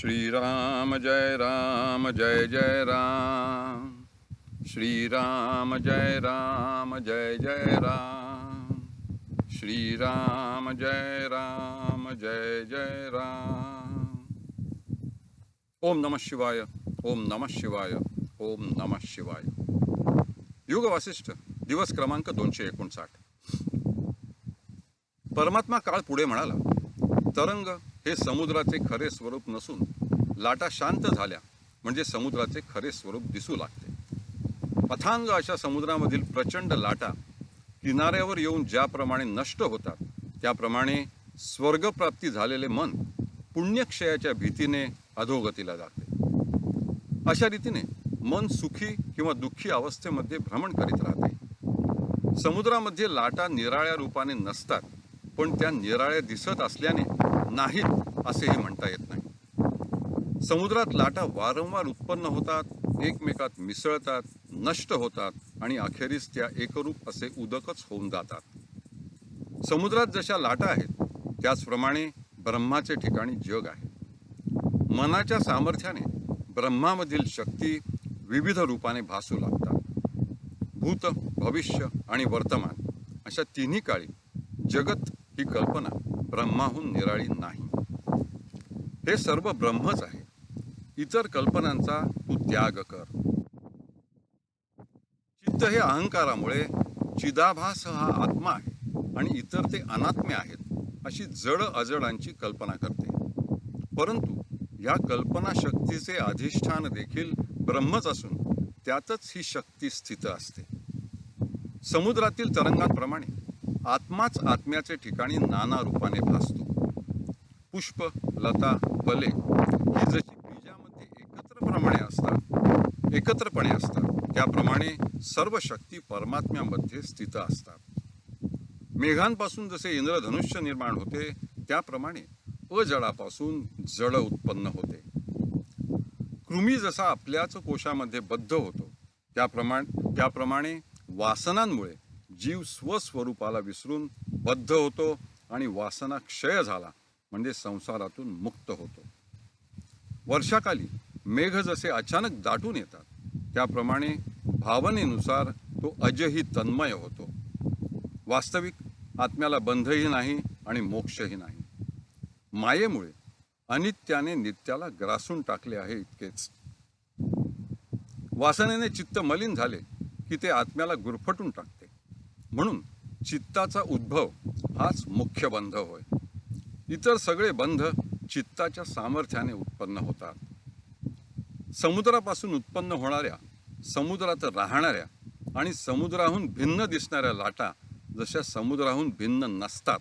श्रीराम जय राम जय जय राम। श्रीराम जय राम जय जय राम। श्रीराम जय राम जय जय राम। ओम नमः शिवाय ओम नमः शिवाय ओम नमः शिवाय। युग वासिष्ठ दिवस क्रमांक दोनशे एकोणसाठ. परमात्मा काळ पुढे म्हणाला तरंग हे समुद्राचे खरे स्वरूप नसून लाटा शांत झाल्या म्हणजे समुद्राचे खरे स्वरूप दिसू लागते अथांग अशा समुद्रामधील प्रचंड लाटा किनाऱ्यावर येऊन ज्याप्रमाणे नष्ट होतात त्याप्रमाणे स्वर्गप्राप्ती झालेले मन पुण्यक्षयाच्या भीतीने अधोगतीला जाते. अशा रीतीने मन सुखी किंवा दुःखी अवस्थेमध्ये भ्रमण करीत राहते. समुद्रामध्ये लाटा निराळ्या रूपाने नसतात पण त्या निराळ्या दिसत असल्याने नाहीत असेही म्हणता येत नाही. समुद्रात लाटा वारंवार उत्पन्न होतात एकमेकात मिसळतात नष्ट होतात आणि अखेरीस त्या एकरूप असे उदकच होऊन जातात. समुद्रात जशा लाटा आहेत त्याचप्रमाणे ब्रह्माचे ठिकाणी जग आहे. मनाच्या सामर्थ्याने ब्रह्मामधील शक्ती विविध रूपाने भासू लागतात. भूत भविष्य आणि वर्तमान अशा तिन्ही काळी जगत ही कल्पना ब्रह्माहून निराळी नाही. हे सर्व ब्रह्मच आहे. इतर कल्पनांचा तू त्याग कर. चित्त हे अहंकारामुळे चिदाभास हा आत्मा आहे आणि इतर ते अनात्म्य आहेत अशी जड अजडांची कल्पना करते. परंतु या कल्पना शक्तीचे अधिष्ठान देखील ब्रह्मच असून त्यातच ही शक्ती स्थित असते. समुद्रातील तरंगांप्रमाणे आत्माच आत्म्याचे ठिकाणी नाना रूपाने भासतो. पुष्प लता फले ही जशी बीजामध्ये एकत्रप्रमाणे असतात एकत्रपणे असतात त्याप्रमाणे सर्व शक्ती परमात्म्यामध्ये स्थित असतात. मेघांपासून जसे इंद्रधनुष्य निर्माण होते त्याप्रमाणे अजळापासून जड उत्पन्न होते. कृमी जसा आपल्याच कोशामध्ये बद्ध होतो त्याप्रमाण त्याप्रमाणे वासनांमुळे जीव स्वस्वरूपाला विसरून बद्ध होतो आणि वासना क्षय झाला म्हणजे संसारातून मुक्त होतो. वर्षाकाली मेघ जसे अचानक दाटून येतात त्याप्रमाणे भावनेनुसार तो अजही तन्मय होतो. वास्तविक आत्म्याला बंधही नाही आणि मोक्षही नाही. मायेमुळे अनित्याने नित्याला ग्रासून टाकले आहे इतकेच. वासनेने चित्त मलिन झाले की ते आत्म्याला गुरफटून टाकते. म्हणून चित्ताचा उद्भव हाच मुख्य बंध होय. इतर सगळे बंध चित्ताच्या सामर्थ्याने उत्पन्न होतात. समुद्रापासून उत्पन्न होणाऱ्या समुद्रात राहणाऱ्या आणि समुद्राहून भिन्न दिसणाऱ्या लाटा जशा समुद्राहून भिन्न नसतात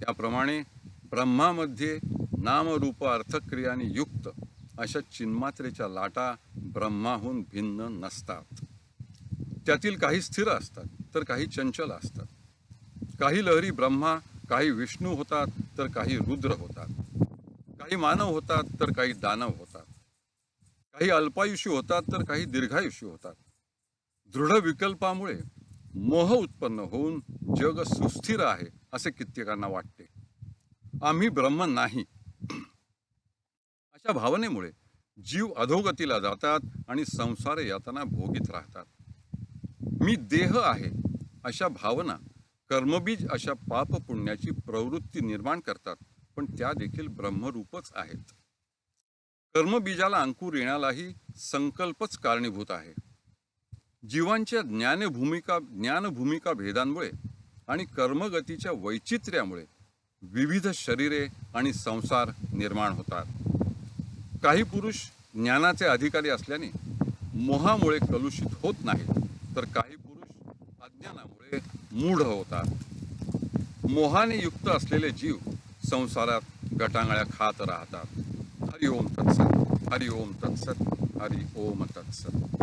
त्याप्रमाणे ब्रह्मामध्ये नामरूप अर्थक्रियाने युक्त अशा चिन्मात्रेच्या लाटा ब्रह्माहून भिन्न नसतात. त्यातील काही स्थिर असतात. तर काही चंचल असतात. काही लहरी ब्रह्मा काही विष्णू होतात तर काही रुद्र होतात. काही मानव होतात तर काही दानव होतात. काही अल्पायुषी होतात तर काही दीर्घायुषी होतात. दृढ विकल्पामुळे मोह उत्पन्न होऊन जग सुस्थिर आहे असे कित्येकांना वाटते. आम्ही ब्रह्म नाही. अशा भावनेमुळे जीव अधोगतीला जातात आणि संसार यातना भोगीत राहतात. मी देह आहे अशा भावना कर्मबीज अशा पाप पुण्याची प्रवृत्ती निर्माण करतात पण त्या देखील ब्रह्मरूपच आहेत. कर्मबीजाला अंकुर येण्यालाही संकल्पच कारणीभूत आहे. जीवांच्या ज्ञानभूमिका ज्ञानभूमिका भेदांमुळे आणि कर्मगतीच्या वैचित्र्यामुळे विविध शरीरे आणि संसार निर्माण होतात. काही पुरुष ज्ञानाचे अधिकारी असल्याने मोहामुळे कलुषित होत नाहीत तर काही मूढ होतात मोहाने युक्त असलेले जीव संसारात गटांगळ्या खात राहतात. हरि ओम तत्सत हरि ओम तत्सत हरि ओम तत्सत.